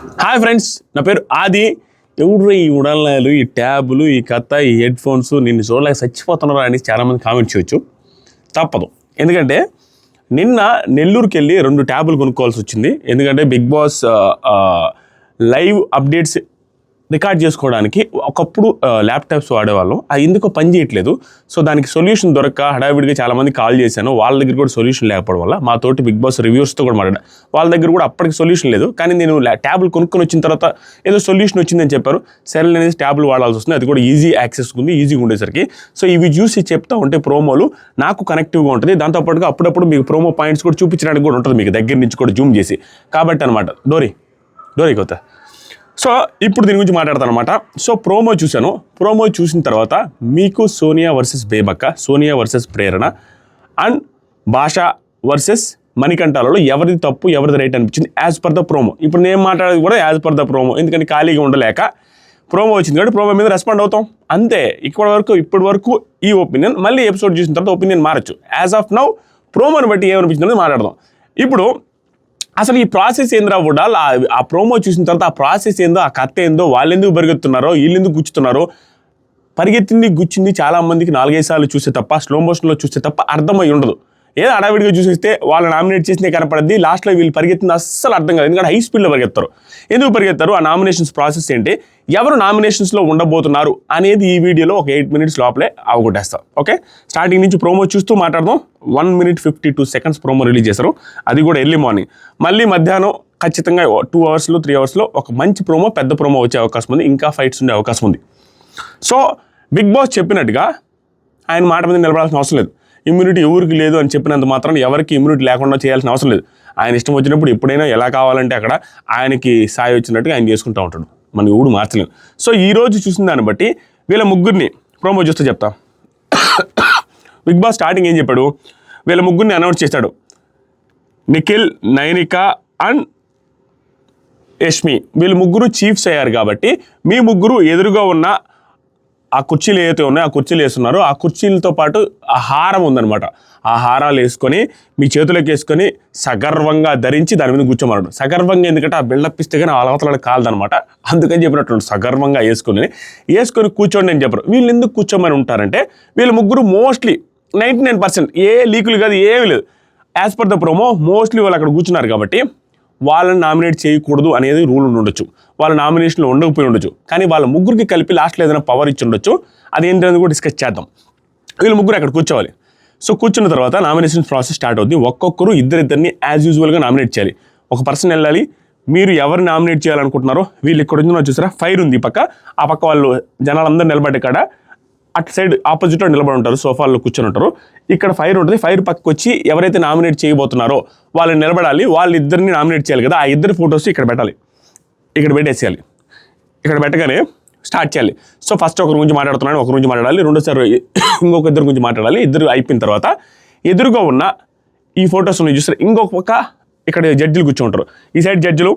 Hi friends నా పేరు ఆది. ఎవరు ఈ ఉడల్నాయలు ఈ ట్యాబులు ఈ కథ ఈ హెడ్ ఫోన్స్ నిన్ను చూడలేక చచ్చిపోతున్నారా అని చాలామంది కామెంట్ చేయొచ్చు. తప్పదు. ఎందుకంటే నిన్న నెల్లూరుకి వెళ్ళి రెండు ట్యాబులు కొనుక్కోవాల్సి వచ్చింది. ఎందుకంటే Bigg Boss live updates record చేసుకోవడానికి ఒకప్పుడు ల్యాప్టాప్స్ వాడేవాళ్ళం. అది ఎందుకో పని చేయట్లేదు. సో దానికి సొల్యూషన్ దొరక్క హడావిడిగా చాలామంది కాల్ చేశాను. వాళ్ళ దగ్గర కూడా సొల్యూషన్ లేకపోవడం వల్ల మా తోటి బిగ్ బాస్ రివ్యూస్తో కూడా మాట్లాడా వాళ్ళ దగ్గర కూడా అప్పటికి సొల్యూషన్ లేదు. కానీ నేను ట్యాబ్లు కొనుక్కొని వచ్చిన తర్వాత ఏదో సొల్యూషన్ వచ్చిందని చెప్పారు. సరే అనేది ట్యాబ్లు వాడాల్సి వస్తుంది. అది కూడా ఈజీ యాక్సెస్ ఉంది ఈజీగా ఉండేసరికి. సో ఇవి చూసి చెప్తా ఉంటే ప్రోమోలు నాకు కనెక్టివ్గా ఉంటుంది. దాంతోపాటుగా అప్పుడప్పుడు మీకు ప్రోమో పాయింట్స్ కూడా చూపించడానికి కూడా ఉంటుంది. మీకు దగ్గర నుంచి కూడా జూమ్ చేసి. కాబట్టి అనమాట డోరీ. డోరీ కొత్త సో ఇప్పుడు దీని గురించి మాట్లాడతాను అనమాట సో ప్రోమో చూశాను. ప్రోమో చూసిన తర్వాత మీకు Sonia versus Bebakka Sonia versus Prerana and Basha versus మణికంఠాలలో ఎవరిది తప్పు ఎవరిది రైట్ అనిపించింది యాజ్ పర్ ద ప్రోమో ఇప్పుడు నేను మాట్లాడేది కూడా యాజ్ పర్ ద ప్రోమో ఎందుకంటే ఖాళీగా ఉండలేక ప్రోమో వచ్చింది కాబట్టి ప్రోమో మీద రెస్పాండ్ అవుతాం. అంతే. ఇప్పటి వరకు ఇప్పటి వరకు ఈ ఒపీనియన్ మళ్ళీ ఎపిసోడ్ చూసిన తర్వాత ఒపీనియన్ మారచ్చు. యాజ్ ఆఫ్ నౌ ప్రోమోని బట్టి ఏమనిపించింది మాట్లాడదాం. ఇప్పుడు అసలు ఈ ప్రాసెస్ ఏంద్రా ఉడాల్ ఆ ప్రోమో చూసిన తర్వాత ఆ ప్రాసెస్ ఏందో ఆ కథ ఏందో వాళ్ళు ఎందుకు పరిగెత్తున్నారో వీళ్ళు ఎందుకు గుచ్చుతున్నారో పరిగెత్తింది గుచ్చింది చాలా మందికి నాలుగైదు సార్లు చూస్తే తప్ప స్లో మోషన్లో చూస్తే తప్ప అర్థమై ఉండదు. ఏదో అడవిడిగా చూసేస్తే వాళ్ళు నామినేట్ చేసినే కనపడద్ది లాస్ట్లో వీళ్ళు పరిగెత్తింది అస్సలు అర్థం కాదు. ఎందుకంటే హై స్పీడ్లో పరిగెత్తారు. ఎందుకు పరిగెత్తారు? ఆ నామినేషన్స్ ప్రాసెస్ ఏంటి? ఎవరు నామినేషన్స్లో ఉండబోతున్నారు అనేది ఈ వీడియోలో ఒక ఎయిట్ మినిట్స్ లోపలే అవగొట్టేస్తాం ఓకే స్టార్టింగ్ నుంచి ప్రోమో చూస్తూ మాట్లాడదాం. One minute fifty two seconds promo release చేశారు. అది కూడా ఎర్లీ మార్నింగ్ మళ్ళీ మధ్యాహ్నం ఖచ్చితంగా టూ అవర్స్లో త్రీ అవర్స్లో ఒక మంచి ప్రోమో పెద్ద ప్రోమో వచ్చే అవకాశం ఉంది. ఇంకా ఫైట్స్ ఉండే అవకాశం ఉంది. సో బిగ్ బాస్ చెప్పినట్టుగా ఆయన మాట మీద నిలబడాల్సిన అవసరం లేదు. ఇమ్యూనిటీ ఎవరికి లేదు అని చెప్పినంత మాత్రం ఎవరికి ఇమ్యూనిటీ లేకుండా చేయాల్సిన అవసరం లేదు. ఆయన ఇష్టం వచ్చినప్పుడు ఎప్పుడైనా ఎలా కావాలంటే అక్కడ ఆయనకి సాయి వచ్చినట్టుగా ఆయన చేసుకుంటూ ఉంటాడు. మనం ఎవడు మార్చలేము సో ఈ రోజు చూసిన దాన్ని బట్టి వీళ్ళ ముగ్గురిని ప్రోమో చూస్తే చెప్తా. బిగ్ బాస్ స్టార్టింగ్ ఏం చెప్పాడు? వీళ్ళ ముగ్గురిని అనౌన్స్ చేశాడు. నిఖిల్ నైనిక అండ్ యష్మి. వీళ్ళు ముగ్గురు చీఫ్స్ అయ్యారు కాబట్టి మీ ముగ్గురు ఎదురుగా ఉన్న ఆ కుర్చీలు ఏవైతే ఉన్నాయో ఆ కుర్చీలు వేస్తున్నారో. ఆ కుర్చీలతో పాటు ఆ హారం ఉందన్నమాట. ఆ హారాలు వేసుకొని మీ చేతులకు వేసుకొని సగర్వంగా ధరించి దాని మీద కూర్చోమన్నాడు. సగర్వంగా ఎందుకంటే ఆ బిల్డప్ ఇస్తే కానీ ఆ అవతల కాలదనమాట అందుకని చెప్పినట్టు సగర్వంగా వేసుకొని. వేసుకొని కూర్చోండి అని చెప్పరు. వీళ్ళు ఎందుకు కూర్చోమని ఉంటారంటే వీళ్ళు ముగ్గురు మోస్ట్లీ నైంటీ నైన్ పర్సెంట్ ఏ లీకులు కాదు ఏమీ లేదు. As per the promo mostly వాళ్ళు అక్కడ కూర్చున్నారు కాబట్టి వాళ్ళని నామినేట్ చేయకూడదు అనేది రూల్ ఉండొచ్చు వాళ్ళ నామినేషన్లో ఉండకపోయి ఉండొచ్చు. కానీ వాళ్ళ ముగ్గురికి కలిపి లాస్ట్లో ఏదైనా పవర్ ఇచ్చి ఉండొచ్చు. అది ఏంటనేది కూడా డిస్కస్ చేద్దాం. వీళ్ళు ముగ్గురు అక్కడ కూర్చోవాలి. సో కూర్చున్న తర్వాత నామినేషన్ ప్రాసెస్ స్టార్ట్ అవుతుంది ఒక్కొక్కరు ఇద్దరిద్దరిని యాజ్ యూజువల్గా నామినేట్ చేయాలి. ఒక పర్సన్ వెళ్ళాలి. మీరు ఎవరు నామినేట్ చేయాలనుకుంటున్నారో వీళ్ళు ఇక్కడ ఉన్నారు చూసారా? ఫైర్ ఉంది ఈ పక్క. ఆ పక్క వాళ్ళు జనాలందరూ నిలబడే కాడ అటు సైడ్ ఆపోజిట్లో నిలబడి ఉంటారు సోఫాల్లో కూర్చొని ఉంటారు. ఇక్కడ ఫైర్ ఉంటుంది ఫైర్ పక్కకు వచ్చి ఎవరైతే నామినేట్ చేయబోతున్నారో వాళ్ళని నిలబడాలి వాళ్ళిద్దరిని నామినేట్ చేయాలి కదా ఆ ఇద్దరు ఫొటోస్ ఇక్కడ పెట్టాలి. ఇక్కడ పెట్టేసేయాలి. ఇక్కడ పెట్టగానే స్టార్ట్ చేయాలి. సో ఫస్ట్ ఒకరి గురించి మాట్లాడుతున్నాను ఒకరి గురించి మాట్లాడాలి రెండోసారి ఇంకొక ఇద్దరు గురించి మాట్లాడాలి ఇద్దరు అయిపోయిన తర్వాత ఎదురుగా ఉన్న ఈ ఫొటోస్ ఉన్నాయి చూస్తారు ఇంకొక పక్క ఇక్కడ జడ్జిలు కూర్చుంటారు ఈ సైడ్ జడ్జిలు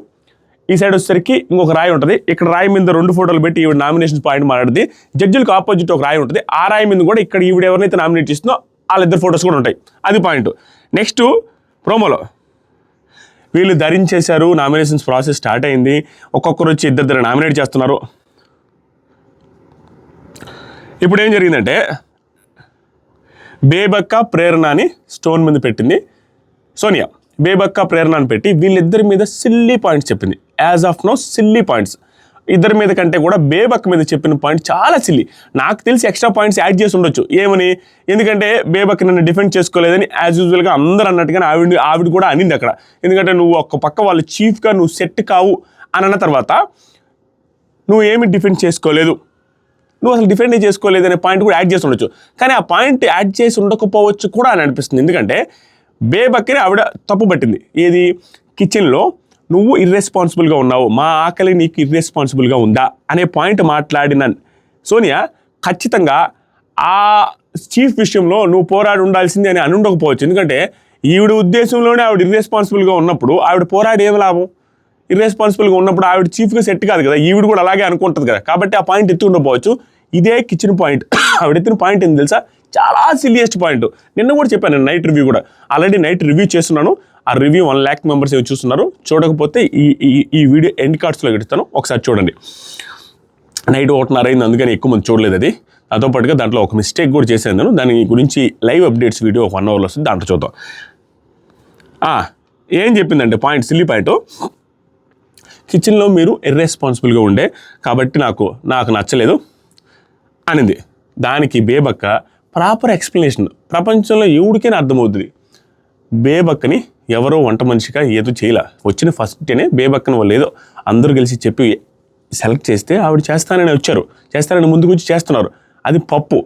ఈ సైడ్ వచ్చేసరికి ఇంకొక రాయి ఉంటుంది. ఇక్కడ రాయి మీద రెండు ఫోటోలు పెట్టి ఈవిడ నామినేషన్ పాయింట్ మాట్లాడింది జడ్జిలకు ఆపోజిట్ ఒక రాయి ఉంటుంది. ఆ రాయి మీద కూడా ఇక్కడ ఈవిడ ఎవరినైతే నామినేట్ చేస్తుందో వాళ్ళిద్దరు ఫొటోస్ కూడా ఉంటాయి. అది పాయింట్ నెక్స్ట్ ప్రోమోలో వీళ్ళు ధరించేశారు. నామినేషన్స్ ప్రాసెస్ స్టార్ట్ అయింది. ఒక్కొక్కరు వచ్చి ఇద్దరిద్దరు నామినేట్ చేస్తున్నారు. ఇప్పుడు ఏం జరిగిందంటే బేబక్క ప్రేరణ అని స్టోన్ మీద పెట్టింది. సోనియా బేబక్క ప్రేరణ అని పెట్టి వీళ్ళిద్దరి మీద సిల్లీ పాయింట్స్ చెప్పింది. As of no silly points ఇద్దరి మీద కంటే కూడా బేబక్ మీద చెప్పిన పాయింట్ చాలా సిల్లీ నాకు తెలిసి ఎక్స్ట్రా పాయింట్స్ యాడ్ చేసి ఉండొచ్చు. ఏమని? ఎందుకంటే బేబక్ నన్ను డిఫెండ్ చేసుకోలేదని యాజ్ యూజువల్గా అందరూ అన్నట్టుగానే ఆవిడ ఆవిడ కూడా అనింది అక్కడ. ఎందుకంటే నువ్వు ఒక్క పక్క వాళ్ళు చీఫ్గా నువ్వు సెట్ కావు అని అన్న తర్వాత నువ్వు ఏమి డిఫెండ్ చేసుకోలేదు. నువ్వు అసలు డిఫెండ్ చేసుకోలేదు అనే పాయింట్ కూడా యాడ్ చేసి ఉండొచ్చు. కానీ ఆ పాయింట్ యాడ్ చేసి ఉండకపోవచ్చు కూడా అని అనిపిస్తుంది. ఎందుకంటే బేబక్కిని ఆవిడ తప్పు పట్టింది ఏది కిచెన్లో నువ్వు ఇర్రెస్పాన్సిబుల్గా ఉన్నావు మా ఆకలి నీకు ఇర్రెస్పాన్సిబుల్గా ఉందా? అనే పాయింట్ మాట్లాడిన సోనియా ఖచ్చితంగా ఆ చీఫ్ విషయంలో నువ్వు పోరాడి ఉండాల్సింది అని అని ఉండకపోవచ్చు ఎందుకంటే ఈవిడ ఉద్దేశంలోనే ఆవిడ ఇర్రెస్పాన్సిబుల్గా ఉన్నప్పుడు ఆవిడ పోరాడి ఏం లాభం? ఇర్రెస్పాన్సిబుల్గా ఉన్నప్పుడు ఆవిడ చీఫ్గా సెట్ కాదు కదా ఈవిడ కూడా అలాగే అనుకుంటుంది కదా. కాబట్టి ఆ పాయింట్ ఎత్తి ఉండకపోవచ్చు. ఇదే కిచెన్ పాయింట్ ఆవిడ ఎత్తిన పాయింట్ ఏంది తెలుసా? చాలా సిలియస్ట్ పాయింట్ నిన్న కూడా చెప్పాను నేను నైట్ రివ్యూ కూడా. ఆల్రెడీ నైట్ రివ్యూ చేస్తున్నాను. ఆ రివ్యూ వన్ ల్యాక్ మెంబర్స్ ఏవి చూస్తున్నారు చూడకపోతే ఈ ఈ- ఈ వీడియో ఎండ్ కార్డ్స్లో పెడతాను. ఒకసారి చూడండి. నైట్ ఒకటిన్నర అయింది అందుకని ఎక్కువ మంది చూడలేదు అది. దాంతో పాటుగా దాంట్లో ఒక మిస్టేక్ కూడా చేశాను నేను. దాని గురించి లైవ్ అప్డేట్స్ వీడియో ఒక వన్ అవర్లో వస్తుంది దాంట్లో చూద్దాం. ఏం చెప్పిందంటే పాయింట్ సిల్లీ పాయింట్ కిచెన్లో మీరు ఇర్రెస్పాన్సిబుల్గా ఉండే కాబట్టి నాకు నాకు నచ్చలేదు అనింది. దానికి బేబక్క ప్రాపర్ ఎక్స్ప్లెనేషన్ ప్రపంచంలో ఎవరికైనా అర్థమవుతుంది బేబక్కని ఎవరో వంట మనిషిగా ఏదో చేయలే. వచ్చిన ఫస్ట్ డేనే బేబక్కని వాళ్ళు ఏదో అందరూ కలిసి చెప్పి సెలెక్ట్ చేస్తే ఆవిడ చేస్తానని వచ్చారు. చేస్తానని ముందుకు వచ్చి చేస్తున్నారు. అది పప్పు.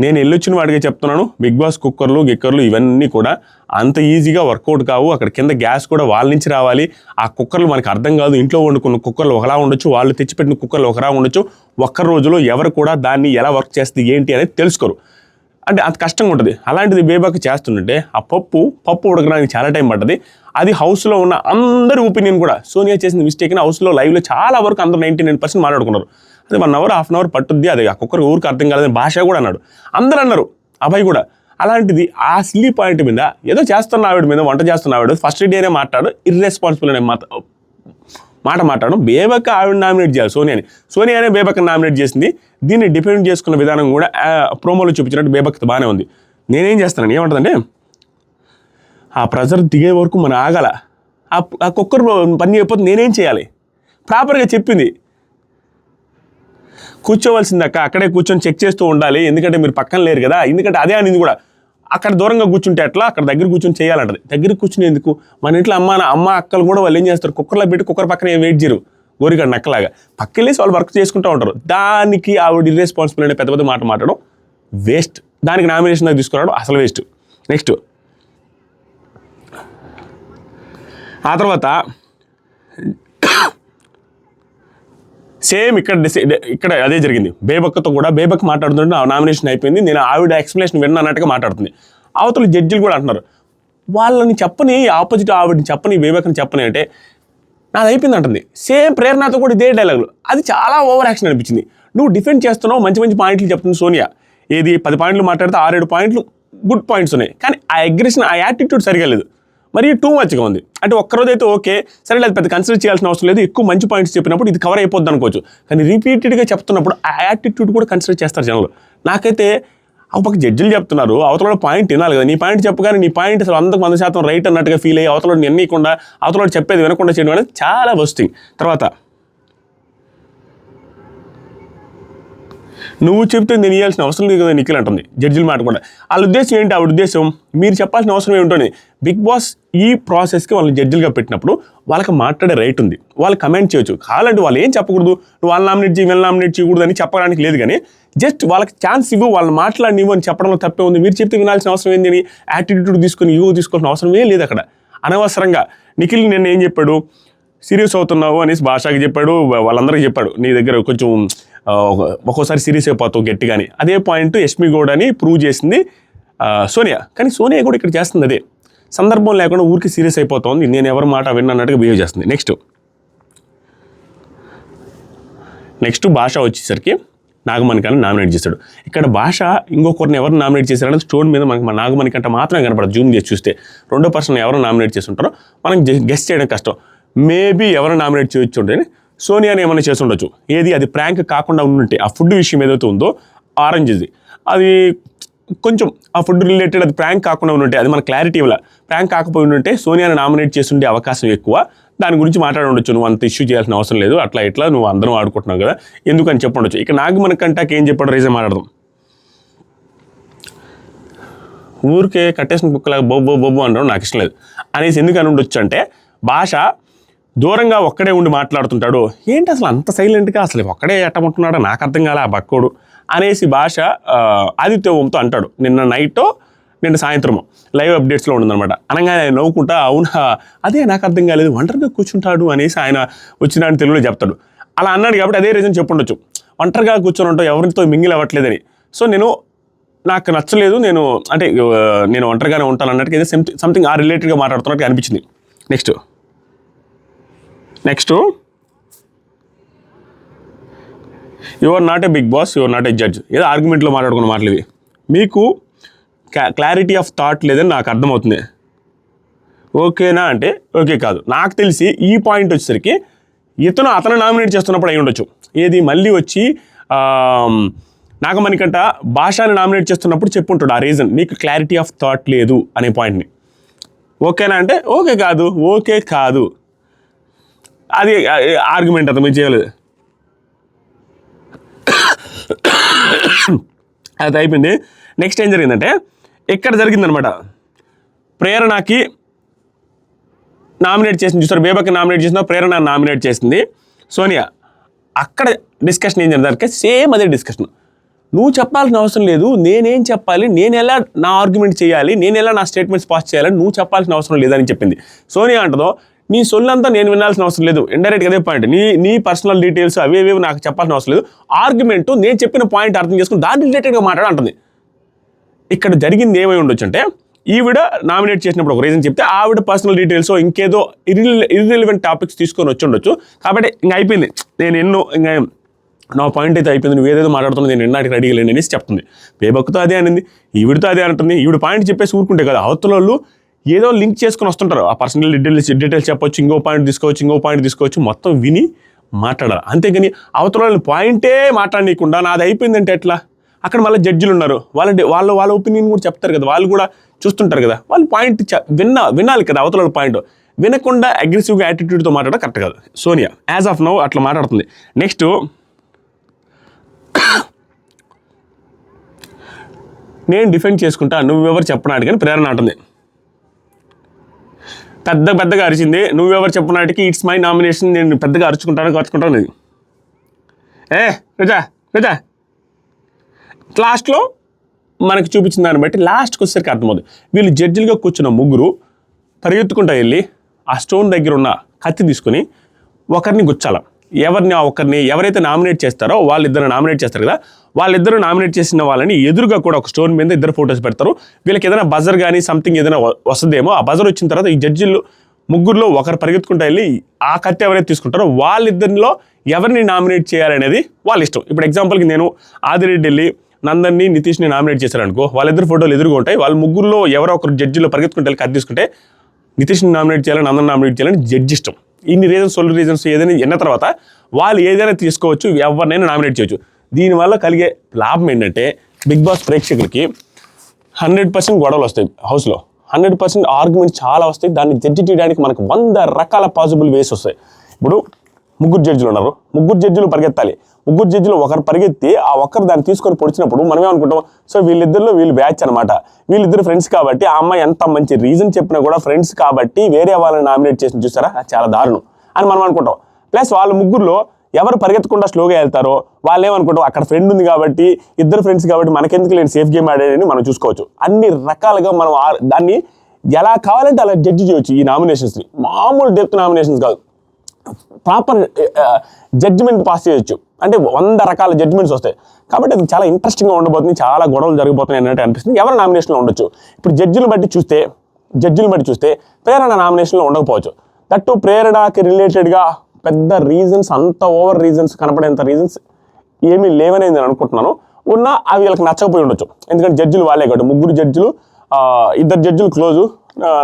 నేను వెళ్ళొచ్చిన వాడిగా చెప్తున్నాను. బిగ్ బాస్ కుక్కర్లు గిక్కర్లు ఇవన్నీ కూడా అంత ఈజీగా వర్కౌట్ కావు. అక్కడ కింద గ్యాస్ కూడా వాళ్ళ నుంచి రావాలి. ఆ కుక్కర్లు మనకు అర్థం కాదు. ఇంట్లో వండుకున్న కుక్కర్లు ఒకలా ఉండొచ్చు. వాళ్ళు తెచ్చిపెట్టిన కుక్కర్లు ఒకలా ఉండొచ్చు. ఒక్క రోజులో ఎవరు కూడా దాన్ని ఎలా వర్క్ చేస్తుంది ఏంటి అనేది తెలుసుకోరు. అంటే అంత కష్టంగా ఉంటుంది అలాంటిది బేబాక్ చేస్తుంటే ఆ పప్పు పప్పు ఉడకడానికి చాలా టైం పడుతుంది అది హౌస్లో ఉన్న అందరి ఒపీనియన్ కూడా సోనియా చేసిన మిస్టేక్ని హౌస్లో లైవ్లో చాలా వరకు అందరూ నైంటీ నైన్ పర్సెంట్ మాట్లాడుకున్నారు. అది one hour half an hour పట్టుద్ది అది ఆ ఊరికి అర్థం కాలేదని భాష కూడా అన్నాడు. అందరూ అన్నారు అబ్బాయి కూడా. అలాంటిది ఆ సిల్లీ పాయింట్ మీద ఏదో చేస్తున్న ఆవిడ మీద వంట చేస్తున్న ఆవిడ ఫస్ట్ డేనే మాట్లాడు ఇర్రెస్పాన్సిబుల్ అనే మాట మాట మాట్లాడడం బేబక్క ఆవిడ నామినేట్ చేయాలి సోనియాని సోనియానే బేబక్క నామినేట్ చేసింది. దీన్ని డిపెండ్ చేసుకున్న విధానం కూడా ప్రోమోలో చూపించినట్టు బేబక్ బాగానే ఉంది. నేనేం చేస్తాను ఏమంటుందంటే ఆ ప్రెజర్ దిగే వరకు మనం ఆగాల. ఆ కుక్కర్ పని చేయకపోతే నేనేం చేయాలి? ప్రాపర్గా చెప్పింది. కూర్చోవలసింది అక్క అక్కడే కూర్చొని చెక్ చేస్తూ ఉండాలి. ఎందుకంటే మీరు పక్కన లేరు కదా. ఎందుకంటే అదే అనింది కూడా. అక్కడ దూరంగా కూర్చుంటే ఎట్లా? అక్కడ దగ్గర కూర్చొని చేయాలంటది. దగ్గర కూర్చుని ఎందుకు? మన ఇంట్లో అమ్మ అమ్మ అక్కలు కూడా వాళ్ళు ఏం చేస్తారు? కుక్కర్లో పెట్టి కుక్కర్ పక్కన ఏం వెయిట్ చేయరు. గోరిగడ నక్కలాగా. పక్కలేసి వాళ్ళు వర్క్ చేసుకుంటూ ఉంటారు. దానికి ఆవిడ ఇర్రెస్పాన్సిబుల్ అనే పెద్ద పెద్ద మాట మాట్లాడడం వేస్ట్ దానికి నామినేషన్ దాకా తీసుకురావడం అసలు వేస్ట్ నెక్స్ట్ ఆ తర్వాత సేమ్ ఇక్కడ ఇక్కడ అదే జరిగింది. బేబక్తో కూడా బేబక్ మాట్లాడుతుంటే నామినేషన్ అయిపోయింది. నేను ఆవిడ ఎక్స్ప్లెనేషన్ విన్నా అన్నట్టుగా మాట్లాడుతుంది. అవతల జడ్జిలు కూడా అంటున్నారు. వాళ్ళని చెప్పని ఆపోజిట్ ఆవిడని చెప్పని బేబక్ని చెప్పని అంటే నాది అయిపోయింది అంటుంది. సేమ్ ప్రేరణతో కూడా ఇదే డైలాగులు. అది చాలా ఓవర్ యాక్షన్ అనిపించింది. నువ్వు డిఫెండ్ చేస్తున్నావు మంచి మంచి పాయింట్లు చెప్తుంది సోనియా. ఏది పది పాయింట్లు మాట్లాడితే ఆరేడు పాయింట్లు గుడ్ పాయింట్స్ ఉన్నాయి. కానీ ఆ అగ్రెషన్ ఆ యాటిట్యూడ్ సరిగా లేదు. మరి టూ మచ్గా ఉంది. అంటే ఒక్కరోజు అయితే ఓకే సరే లేదు పెద్ద కన్సిడర్ చేయాల్సిన అవసరం లేదు ఎక్కువ మంచి పాయింట్స్ చెప్పినప్పుడు ఇది కవర్ అయిపోద్ది అనుకోవచ్చు. కానీ రిపీటెడ్గా చెప్తున్నప్పుడు ఆ యాటిట్యూడ్ కూడా కన్సిడర్ చేస్తారు జనాలు. నాకైతే ఒక పక్క జడ్జిలు చెప్తున్నారు అవతల పాయింట్ వినాలి కదా. నీ పాయింట్ చెప్పగానే నీ పాయింట్ అసలు వందకు వంద శాతం రైట్ అన్నట్టుగా ఫీల్ అయ్యి అవతల నిర్ణయకుండా అవతల చెప్పేది వినకుండా చేయడం అనేది చాలా వస్తుంది తర్వాత నువ్వు చెప్తే నేను ఇవ్వాల్సిన అవసరం లేదు కదా నిఖిల్ అంటుంది. జడ్జిల మాట కూడా వాళ్ళ ఉద్దేశం ఏంటి? ఆవిడ ఉద్దేశం మీరు చెప్పాల్సిన అవసరం ఏమిటోని బిగ్ బాస్ ఈ ప్రాసెస్కి వాళ్ళని జడ్జిలుగా పెట్టినప్పుడు వాళ్ళకి మాట్లాడే రైట్ ఉంది. వాళ్ళు కమెంట్ చేయొచ్చు. కావాలంటే వాళ్ళు ఏం చెప్పకూడదు? నువ్వు వాళ్ళు నామినేట్ చేయి వీళ్ళు నామినేట్ చేయకూడదు అని చెప్పడానికి లేదు కానీ జస్ట్ వాళ్ళకి ఛాన్స్ ఇవ్వు వాళ్ళు మాట్లాడినివ్వు అని చెప్పడంలో తప్పే ఉంది. మీరు చెప్తే వినాల్సిన అవసరం ఏంది అని? యాటిట్యూడ్ తీసుకొని ఇవ్వు తీసుకోవాల్సిన అవసరం ఏం లేదు అక్కడ. అనవసరంగా నిఖిల్ నిన్న ఏం చెప్పాడు? సీరియస్ అవుతున్నావు అనేసి భాషకి చెప్పాడు. వాళ్ళందరికీ చెప్పాడు. నీ దగ్గర కొంచెం ఒక్కోసారి సీరియస్ అయిపోతావు గట్టిగాని. అదే పాయింట్ యష్మి గౌడ్ అని ప్రూవ్ చేసింది సోనియా. కానీ సోనియా కూడా ఇక్కడ చేస్తుంది అదే. సందర్భం లేకుండా ఊరికి సీరియస్ అయిపోతుంది. నేను ఎవరి మాట విన్నట్టుగా బిహేవ్ చేస్తుంది. నెక్స్ట్ నెక్స్ట్ భాష వచ్చేసరికి నాగమణికాన్ని నామినేట్ చేశాడు. ఇక్కడ భాష ఇంకొకరిని ఎవరు నామినేట్ చేశారంటే స్టోన్ మీద మనకి నాగమణి కంటే మాత్రమే కనపడదు. జూమ్ చేసి చూస్తే రెండో పర్సన్ ఎవరు నామినేట్ చేసి ఉంటారో మనం గెస్ట్ చేయడం కష్టం. మేబీ ఎవరు నామినేట్ చేయొచ్చు ఉంటే సోనియాని ఏమైనా చేసి ఉండొచ్చు. ఏది? అది ప్రాంక్ కాకుండా ఉండుంటే ఆ ఫుడ్ విషయం ఏదైతే ఉందో ఆరెంజ్ది. అది కొంచెం ఆ ఫుడ్ రిలేటెడ్ అది ప్రాంక్ కాకుండా ఉంటే అది మన క్లారిటీ ఇవ్వాల. ప్రాంక్ కాకపోయి ఉంటే సోనియాని నామినేట్ చేసి ఉండే అవకాశం ఎక్కువ. దాని గురించి మాట్లాడుండొచ్చు నువ్వు అంత ఇష్యూ చేయాల్సిన అవసరం లేదు. అట్లా ఇట్లా నువ్వు అందరం ఆడుకుంటున్నావు కదా. ఎందుకని చెప్పండొచ్చు ఇక నాకు మన కంటాకి ఏం చెప్పాడు రీజన్ మాట్లాడదాం. ఊరికే కట్టేసిన కుక్కలాగా బొబ్బు బొబ్బు బొబ్బు అనడం నాకు ఇష్టం లేదు. అనేసి ఎందుకు అని ఉండొచ్చు అంటే భాష దూరంగా ఒక్కడే ఉండి మాట్లాడుతుంటాడు ఏంటి అసలు అంత సైలెంట్గా? అసలు ఒక్కడే ఎట్టమంటున్నాడో నాకు అర్థం కాలే ఆ బక్కోడు అనేసి భాష ఆదిత్య ఓంతో అంటాడు. నిన్న నైటో నిన్న సాయంత్రమో లైవ్ అప్డేట్స్లో ఉందన్నమాట అనగానే ఆయన నవ్వుకుంటా అవునా? అదే నాకు అర్థం కాలేదు. ఒంటరిగా కూర్చుంటాడు అనేసి ఆయన వచ్చిన తెలుగులో చెప్తాడు. అలా అన్నాడు కాబట్టి అదే రీజన్ చెప్పుండొచ్చు. ఒంటరిగా కూర్చొని ఉంటావు ఎవరితో మింగిల్ అవ్వట్లేదని. సో నేను నాకు నచ్చలేదు. నేను అంటే నేను ఒంటరిగానే ఉంటాను అన్నట్టుగా ఏదో సంథింగ్ ఆ రిలేటెడ్గా మాట్లాడుతున్నట్టు అనిపించింది. Next. Next your not a Bigg Boss your not a judge ఏదో ఆర్గ్యుమెంట్లో మాట్లాడుకున్న మాటలు ఇవి. మీకు క్లారిటీ ఆఫ్ థాట్ లేదని నాకు అర్థమవుతుంది. ఓకేనా అంటే ఓకే కాదు. నాకు తెలిసి ఈ పాయింట్ వచ్చేసరికి ఇతను అతను నామినేట్ చేస్తున్నప్పుడు అయి ఉండొచ్చు. ఏది మళ్ళీ వచ్చి నాగమణికంట భాషని నామినేట్ చేస్తున్నప్పుడు చెప్పుంటాడు ఆ రీజన్ నీకు క్లారిటీ ఆఫ్ థాట్ లేదు అనే పాయింట్ని ఓకేనా అంటే ఓకే కాదు ఓకే కాదు. అది ఆర్గ్యుమెంట్ అంత మీరు చేయలేదు. అది అయిపోయింది. నెక్స్ట్ ఏం జరిగిందంటే ఇక్కడ జరిగిందనమాట. ప్రేరణకి నామినేట్ చేసింది చూస్తారు బేబాకి నామినేట్ చేసిన ప్రేరణ నామినేట్ చేసింది. సోనియా అక్కడ డిస్కషన్ ఏం జరిగిందంటే సేమ్ అదే డిస్కషన్ నువ్వు చెప్పాల్సిన అవసరం లేదు నేనేం చెప్పాలి నేను ఎలా నా ఆర్గ్యుమెంట్ చేయాలి నేను ఎలా నా స్టేట్మెంట్స్ పాస్ చేయాలని నువ్వు చెప్పాల్సిన అవసరం లేదని చెప్పింది. సోనియా అంటదో నీ సొల్లంతా నేను వినాల్సిన అవసరం లేదు. ఇండైరెక్ట్గా అదే పాయింట్ నీ నీ పర్సనల్ డీటెయిల్స్ అవి నాకు చెప్పాల్సిన అవసరం లేదు. ఆర్గ్యుమెంట్ నేను చెప్పిన పాయింట్ అర్థం చేసుకుని దాని రిలేటెడ్గా మాట్లాడ అంటుంది. ఇక్కడ జరిగింది ఏమై ఉండొచ్చు అంటే ఈవిడ నామినేట్ చేసినప్పుడు ఒక రీజన్ చెప్తే ఆవిడ పర్సనల్ డీటెయిల్స్ ఇంకేదో ఇర్రిలివెంట్ టాపిక్స్ తీసుకొని వచ్చి ఉండొచ్చు. కాబట్టి ఇంకా అయిపోయింది. నేను ఎన్నో ఇంకా నా పాయింట్ అయితే అయిపోయింది. నువ్వు ఏదేదో మాట్లాడుతున్నావు నేను ఎన్నాటికి రెడీ లేని అనేసి చెప్తుంది. బేబక్తో అదే అనింది. ఈవిడితో అదే అంటుంది. ఈవిడ పాయింట్ చెప్పేసి ఊరుకుంటే కదా. అవతల వాళ్ళు ఏదో లింక్ చేసుకొని వస్తుంటారు. ఆ పర్సనల్ డీటెయిల్స్ డీటెయిల్స్ చెప్పొచ్చు ఇంకో పాయింట్ తీసుకోవచ్చు ఇంకో పాయింట్ తీసుకోవచ్చు మొత్తం విని మాట్లాడాలి. అంతేగాని అవతల పాయింటే మాట్లాడనీయకుండా నాది అయిపోయిందంటే ఎట్లా? అక్కడ మళ్ళీ జడ్జిలు ఉన్నారు. వాళ్ళ వాళ్ళ వాళ్ళ ఒపీనియన్ కూడా చెప్తారు కదా. వాళ్ళు కూడా చూస్తుంటారు కదా. వాళ్ళు పాయింట్ విన్నా వినాలి కదా అవతల పాయింట్ వినకుండా అగ్రెసివ్గా యాటిట్యూడ్తో మాట్లాడడం కరెక్ట్ కాదు. సోనియా యాజ్ ఆఫ్ నౌ అట్లా మాట్లాడుతుంది. నెక్స్ట్ నేను డిఫెండ్ చేసుకుంటా. నువ్వెవరు చెప్పనాటికి కానీ ప్రేరణ ఉంటుంది పెద్ద పెద్దగా అరిచింది. నువ్వెవరు చెప్పనాటికి ఇట్స్ మై నామినేషన్ నేను పెద్దగా అరుచుకుంటాను అరుచుకుంటాను ఇది. ఏ రజా రజా. లాస్ట్లో మనకి చూపించిన దాన్ని బట్టి లాస్ట్కి వచ్చేసరికి అర్థమవుతుంది. వీళ్ళు జడ్జిలుగా కూర్చున్న ముగ్గురు పరిగెత్తుకుంటా వెళ్ళి ఆ స్టోన్ దగ్గర ఉన్న కత్తి తీసుకుని ఒకరిని గుచ్చాల. ఎవరిని ఒకరిని ఎవరైతే నామినేట్ చేస్తారో వాళ్ళిద్దరు నామినేట్ చేస్తారు కదా వాళ్ళిద్దరూ నామినేట్ చేసిన వాళ్ళని ఎదురుగా కూడా ఒక స్టోన్ మీద ఇద్దరు ఫొటోస్ పెడతారు. వీళ్ళకి ఏదైనా బజర్ కానీ సంథింగ్ ఏదైనా వస్తుందేమో ఆ బజర్ వచ్చిన తర్వాత ఈ జడ్జిలు ముగ్గురులో ఒకరు పరిగెత్తుకుంటూ వెళ్ళి ఆ కత్తి ఎవరైతే తీసుకుంటారో వాళ్ళిద్దరిలో ఎవరిని నామినేట్ చేయాలనేది వాళ్ళ ఇష్టం. ఇప్పుడు ఎగ్జాంపుల్కి నేను ఆదిరెడ్డి వెళ్ళి నందన్ని నితీష్ని నామినేట్ చేశారనుకో వాళ్ళిద్దరు ఫోటోలు ఎదురుగా ఉంటాయి. వాళ్ళ ముగ్గురులో ఎవరో ఒకరు జడ్జిలో పరిగెత్తుకుంటే వెళ్ళి కత్తి తీసుకుంటే నితీష్ని నామినేట్ చేయాలని నందన్ నామినేట్ చేయాలని జడ్జి ఇష్టం. ఇన్ని రీజన్స్ సోల్ రీజన్స్ ఏదైనా ఎన్న తర్వాత వాళ్ళు ఏదైనా తీసుకోవచ్చు ఎవరినైనా నామినేట్ చేయొచ్చు. దీనివల్ల కలిగే లాభం ఏంటంటే బిగ్ బాస్ ప్రేక్షకులకి హండ్రెడ్ పర్సెంట్ గొడవలు వస్తాయి హౌస్లో. హండ్రెడ్ పర్సెంట్ ఆర్గ్యుమెంట్ చాలా వస్తాయి. దాన్ని జడ్జి చేయడానికి మనకు వంద రకాల పాసిబుల్ వేస్ వస్తాయి. ఇప్పుడు ముగ్గురు జడ్జిలు ఉన్నారు. ముగ్గురు జడ్జిలు పరిగెత్తాలి. ముగ్గురు జడ్జిలు ఒకరు పరిగెత్తి ఆ ఒక్కరు దాన్ని తీసుకొని పొడిచినప్పుడు మనమే అనుకుంటాం సో వీళ్ళిద్దరిలో వీళ్ళు బ్యాచ్ అనమాట వీళ్ళిద్దరు ఫ్రెండ్స్ కాబట్టి ఆ అమ్మాయి ఎంత మంచి రీజన్ చెప్పినా కూడా ఫ్రెండ్స్ కాబట్టి వేరే వాళ్ళని నామినేట్ చేసి చూసారా? చాలా దారుణం అని మనం అనుకుంటాం. ప్లస్ వాళ్ళ ముగ్గురులో ఎవరు పరిగెత్తకుండా స్లోగా వెళ్తారో వాళ్ళు ఏమనుకుంటాం అక్కడ ఫ్రెండ్ ఉంది కాబట్టి ఇద్దరు ఫ్రెండ్స్ కాబట్టి మనకెందుకు లేని సేఫ్ గేమ్ ఆడాడని మనం చూసుకోవచ్చు. అన్ని రకాలుగా మనం దాన్ని ఎలా కావాలంటే అలా జడ్జి చేయొచ్చు ఈ నామినేషన్స్ని మామూలు డెప్త్ నామినేషన్స్ కాదు. ప్రాపర్ జడ్జిమెంట్ పాస్ చేయొచ్చు. అంటే వంద రకాల జడ్జిమెంట్స్ వస్తాయి. కాబట్టి అది చాలా ఇంట్రెస్టింగ్గా ఉండబోతుంది చాలా గొడవలు జరగబోతున్నాయి అన్నట్టు అనిపిస్తుంది. ఎవరు నామినేషన్లో ఉండొచ్చు? ఇప్పుడు జడ్జిని బట్టి చూస్తే జడ్జిని బట్టి చూస్తే ప్రేరణ నామినేషన్లో ఉండకపోవచ్చు. దట్టు ప్రేరణకి రిలేటెడ్గా పెద్ద రీజన్స్ అంత ఓవర్ రీజన్స్ కనపడేంత రీజన్స్ ఏమీ లేవని నేను అనుకుంటున్నాను. ఉన్నా అవి వీళ్ళకి నచ్చకపోయి ఉండొచ్చు. ఎందుకంటే జడ్జిలు వాళ్ళే కాబట్టి. ముగ్గురు జడ్జిలు ఇద్దరు జడ్జిలు క్లోజు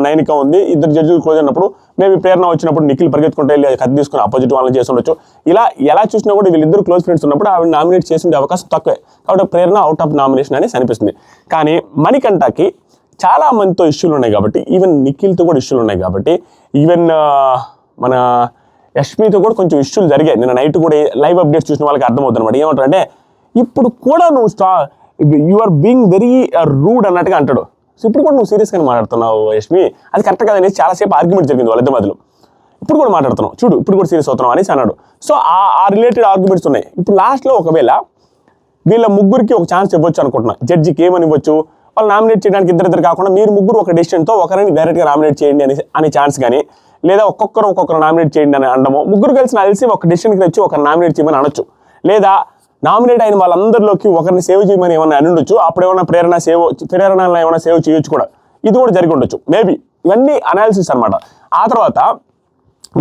నైనిక ఉంది. ఇద్దరు జడ్జిలు క్లోజ్ అయినప్పుడు మేబీ ప్రేరణ వచ్చినప్పుడు నిఖిల్ పరిగెత్తుకుంటే వెళ్ళి అది కత్తి తీసుకుని అపోజిట్ వాళ్ళని చేసి ఉండొచ్చు. ఇలా ఎలా చూసినా కూడా వీళ్ళిద్దరు క్లోజ్ ఫ్రెండ్స్ ఉన్నప్పుడు ఆవిడ నామినేట్ చేసే అవకాశం తక్కువే. కాబట్టి ప్రేరణ అవుట్ ఆఫ్ నామినేషన్ అని అనిపిస్తుంది. కానీ మణికంఠకి చాలా మందితో ఇష్యూలు ఉన్నాయి కాబట్టి ఈవెన్ నిఖిల్తో కూడా ఇష్యూలు ఉన్నాయి కాబట్టి ఈవెన్ మన యష్మితో కూడా కొంచెం ఇష్యూలు జరిగాయి. నిన్న నైట్ కూడా లైవ్ అప్డేట్స్ చూసిన వాళ్ళకి అర్థమవుతుంది అనమాట ఏమంటారంటే ఇప్పుడు కూడా నువ్వు స్టా you are being very rude అన్నట్టుగా అంటాడు. సో ఇప్పుడు కూడా నువ్వు సీరియస్గానే మాట్లాడుతున్నావు యష్మి? అది కరెక్ట్ కాదనేసి చాలాసేపు ఆర్గ్యుమెంట్ జరిగింది వాళ్ళిద్దరి మధ్యలో. ఇప్పుడు కూడా మాట్లాడుతున్నావు. చూడు ఇప్పుడు కూడా సీరియస్ అవుతున్నావు అనేసి అన్నాడు. సో ఆ ఆ రిలేటెడ్ ఆర్గ్యుమెంట్స్ ఉన్నాయి. ఇప్పుడు లాస్ట్లో ఒకవేళ వీళ్ళ ముగ్గురికి ఒక ఛాన్స్ ఇవ్వచ్చు అనుకుంటున్నా. జడ్జికి ఏమని ఇవ్వచ్చు? వాళ్ళు నామినేట్ చేయడానికి ఇద్దరిద్దరు కాకుండా మీరు ముగ్గురు ఒక డెసిషన్తో ఒకరిని డైరెక్ట్గా నామినేట్ చేయండి అని అనే ఛాన్స్ కానీ లేదా ఒక్కొక్కరు ఒక్కొక్కరు నామినేట్ చేయండి అని అనడము. ముగ్గురు కలిసి కలిసి ఒక డెసిషన్కి వచ్చి ఒక నామినేట్ చేయమని అనొచ్చు. లేదా నామినేట్ అయిన వాళ్ళందరిలోకి ఒకరిని సేవ్ చేయమని ఏమైనా అని ఉండొచ్చు. అప్పుడు ఏమైనా ప్రేరణ సేవ్ ప్రేరణ ఏమైనా సేవ్ చేయొచ్చు కూడా. ఇది కూడా జరిగి ఉండొచ్చు. మేబీ ఇవన్నీ అనాలిసిస్ అనమాట ఆ తర్వాత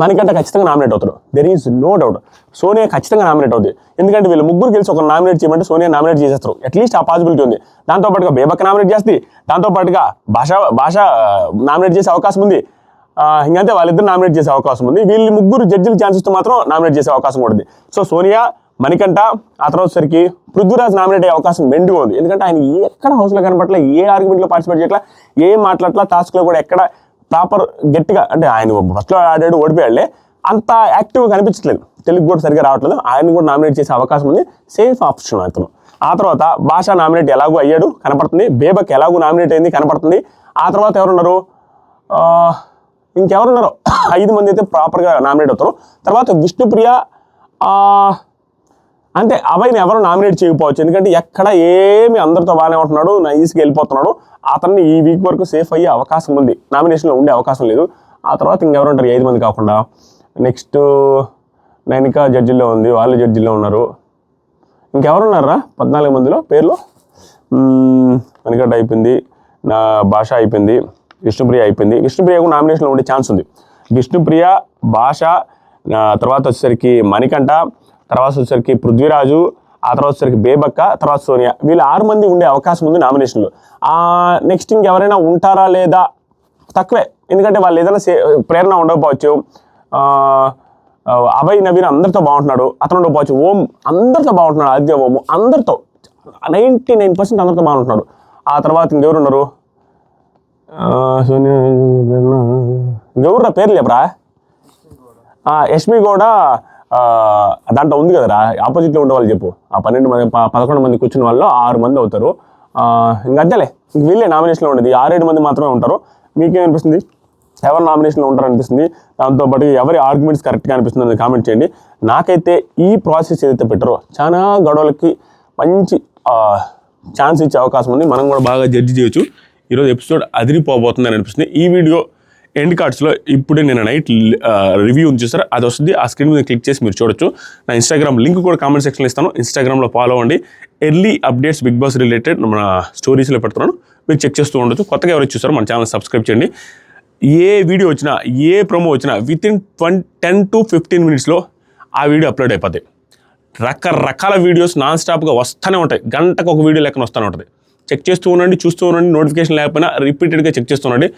మనకంటే ఖచ్చితంగా నామినేట్ అవుతారు. There is no doubt Sonia ఖచ్చితంగా నామినేట్ అవుతుంది ఎందుకంటే వీళ్ళు ముగ్గురు కలిసి ఒక నామినేట్ చేయమంటే సోనియా నామినేట్ చేసేస్తారు. అట్లీస్ట్ ఆ పాసిబిలిటీ ఉంది. దాంతోపాటుగా బేబక్ నామినేట్ చేస్తుంది. దాంతోపాటుగా భాష భాష నామినేట్ చేసే అవకాశం ఉంది. ఇంకంతే వాళ్ళిద్దరు నామినేట్ చేసే అవకాశం ఉంది. వీళ్ళు ముగ్గురు జడ్జిలు ఛాన్సెస్ మాత్రం నామినేట్ చేసే అవకాశం ఉంటుంది ఉంది. సో సోనియా మణికంఠ ఆ తర్వాత సరికి పృథ్వీరాజ్ నామినేట్ అయ్యే అవకాశం మెండుగా ఉంది. ఎందుకంటే ఆయన ఎక్కడ హౌస్లో కనపట్ల ఏ ఆర్గ్యుమెంట్లో పార్టిసిపేట్ చేయట్లా ఏం మాట్లాడట్లా టాస్క్లో కూడా ఎక్కడ ప్రాపర్ గట్టిగా అంటే ఆయన ఫస్ట్లో ఆడాడు ఓడిపోయాడులే అంత యాక్టివ్గా కనిపించట్లేదు. తెలుగు కూడా సరిగ్గా రావట్లేదు. ఆయన కూడా నామినేట్ చేసే అవకాశం ఉంది. సేఫ్ ఆప్షన్ అతను. ఆ తర్వాత భాష నామినేట్ ఎలాగో అయ్యాడు కనపడుతుంది. బేబక్ ఎలాగో నామినేట్ అయింది కనపడుతుంది. ఆ తర్వాత ఎవరున్నారు? ఇంకెవరున్నారో? ఐదు మంది అయితే ప్రాపర్గా నామినేట్ అవుతారు. తర్వాత విష్ణుప్రియ అంటే అభయ్ని ఎవరు నామినేట్ చేయకపోవచ్చు. ఎందుకంటే ఎక్కడ ఏమి అందరితో బాగానే ఉంటున్నాడు నైస్కి వెళ్ళిపోతున్నాడు. అతన్ని ఈ వీక్ వరకు సేఫ్ అయ్యే అవకాశం ఉంది. నామినేషన్లో ఉండే అవకాశం లేదు. ఆ తర్వాత ఇంకెవరు ఉంటారు? ఐదు మంది కాకుండా. నెక్స్ట్ నైనిక జడ్జిల్లో ఉంది. వాళ్ళు జడ్జిల్లో ఉన్నారు. ఇంకెవరు ఉన్నారా? పద్నాలుగు మందిలో పేర్లు? మ్మ్, వెనకట అయిపోయింది. నా భాష అయిపోయింది. విష్ణుప్రియ అయిపోయింది. విష్ణుప్రియ కూడా నామినేషన్లో ఉండే ఛాన్స్ ఉంది. విష్ణుప్రియ భాష తర్వాత వచ్చేసరికి మణికంఠ తర్వాత వచ్చేసరికి పృథ్వీరాజు ఆ తర్వాత వచ్చేసరికి బేబక్క తర్వాత సోనియా. వీళ్ళు ఆరు మంది ఉండే అవకాశం ఉంది నామినేషన్లో నెక్స్ట్ ఇంకెవరైనా ఉంటారా లేదా? తక్కువే. ఎందుకంటే వాళ్ళు ఏదైనా సే ప్రేరణ ఉండకపోవచ్చు. అభయ్ నవీన్ అందరితో బాగుంటున్నాడు. అతను ఉండకపోవచ్చు. ఓం అందరితో బాగుంటున్నాడు. ఆదిత్య ఓము అందరితో. నైంటీ నైన్ పర్సెంట్ అందరితో బాగుంటున్నాడు. ఆ తర్వాత ఇంకెవరు ఎవరురా ఆ, సోనియా పేర్లు చెప్పరా యష్మి గౌడ దాంట్లో ఉంది కదరా. ఆపోజిట్లో ఉండే వాళ్ళు చెప్పు. ఆ పన్నెండు మంది పదకొండు మంది కూర్చున్న వాళ్ళు ఆరు మంది అవుతారు. ఇంకా ఇంక అంతేలే. ఇంక వీళ్ళే నామినేషన్లో ఉండేది. ఆరేడు మంది మాత్రమే ఉంటారు. మీకేమనిపిస్తుంది? ఎవరు నామినేషన్లో ఉంటారు అనిపిస్తుంది దాంతోపాటు ఎవరి ఆర్గ్యుమెంట్స్ కరెక్ట్గా అనిపిస్తుంది అని కామెంట్ చేయండి. నాకైతే ఈ ప్రాసెస్ ఏదైతే పెట్టారో చాలా గొడవలకి మంచి ఛాన్స్ ఇచ్చే అవకాశం ఉంది. మనం కూడా బాగా జడ్జి చేయొచ్చు. ఈరోజు ఎపిసోడ్ అదిరిపోబోతుంది అని అనిపిస్తుంది. ఈ వీడియో ఎండ్ కార్డ్స్లో ఇప్పుడే నేను నైట్ రివ్యూ ఉంది చూసారు? అది వస్తుంది. ఆ స్క్రీన్ మీద క్లిక్ చేసి మీరు చూడొచ్చు. నా ఇన్స్టాగ్రామ్ లింక్ కూడా కామెంట్ సెక్షన్లో ఇస్తాను. ఇన్స్టాగ్రామ్లో ఫాలో అవ్వండి. Early updates Bigg Boss related మన స్టోరీస్లో పెడుతున్నాను. మీరు చెక్ చేస్తూ ఉండొచ్చు. కొత్తగా ఎవరు చూసారో మన ఛానల్ సబ్స్క్రైబ్ చేయండి. ఏ వీడియో వచ్చినా ఏ ప్రోమో వచ్చినా విత్ ఇన్ ట్వం టెన్ టు ఫిఫ్టీన్ మినిట్స్లో ఆ వీడియో అప్లోడ్ అయిపోతాయి రకరకాల వీడియోస్ నాన్ స్టాప్గా వస్తూనే ఉంటాయి. గంటకు ఒక వీడియో లెక్కన వస్తూనే ఉంటుంది. చెక్ చేస్తూ ఉండండి చూస్తూ ఉండండి నోటిఫికేషన్ లేకపోయినా రిపీటెడ్గా చెక్ చేస్తూ ఉండండి.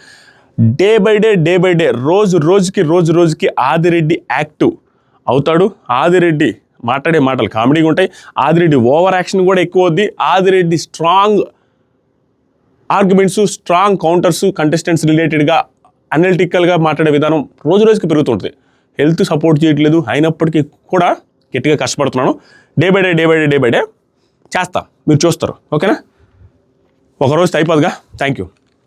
Day by day day by day రోజు రోజుకి రోజు రోజుకి ఆదిరెడ్డి యాక్టివ్ అవుతాడు. ఆదిరెడ్డి మాట్లాడే మాటలు కామెడీగా ఉంటాయి. ఆదిరెడ్డి ఓవర్ యాక్షన్ కూడా ఎక్కువ అవుద్ది. Adireddy strong arguments strong counters contestants రిలేటెడ్గా అనలిటికల్గా మాట్లాడే విధానం రోజు రోజుకి పెరుగుతుంటుంది. హెల్త్ సపోర్ట్ చేయట్లేదు. అయినప్పటికీ కూడా గట్టిగా కష్టపడుతున్నాను. Day by day day by day day by day చేస్తా. మీరు చూస్తారు. ఓకేనా ఒకరోజు అయిపోదుగా థ్యాంక్ యూ